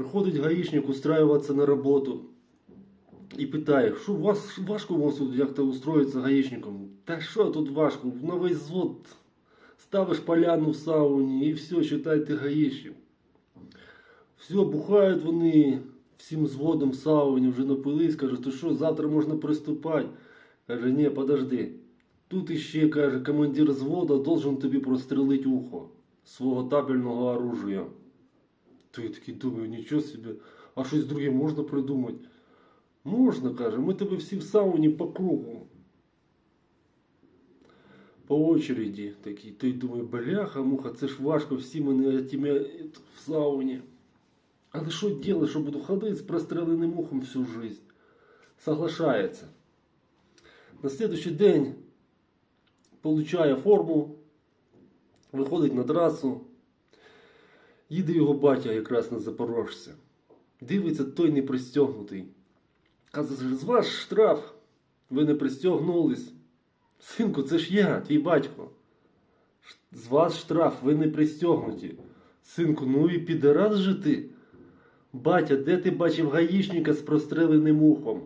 Приходить гаїчник устраиваться на роботу і питає, що вас важко у вас тут як-то устроїтися гаїчником? Та що тут важко? На весь звод ставиш поляну в сауні і все, считай, ти гаїчник. Все, бухають вони всім зводом в сауні, вже напились, каже, то що, завтра можна приступати. Каже, ні, подожди. Тут іще, каже, командир звода должен тобі прострелити ухо свого табельного оружия. Я такий думаю, нічого собі, а щось друге можна придумати. Можна, каже, ми тебе всі в сауні по кругу. По очереді такий. Той думає, бляха, муха, це ж важко, всі мене в сауні. Але що робити, що буду ходити з простреленим ухом всю жизнь? Соглашається. На следующий день получає форму, виходить на трасу, їде його батя якраз на Запорожця. Дивиться, той не пристегнутий. Каже, з вас штраф, ви не пристегнулись. Синку, це ж я, твій батько. З вас штраф, ви не пристегнуті. Синку, ну і підарас же ти. Батя, де ти бачив гаїшника з простреленим ухом?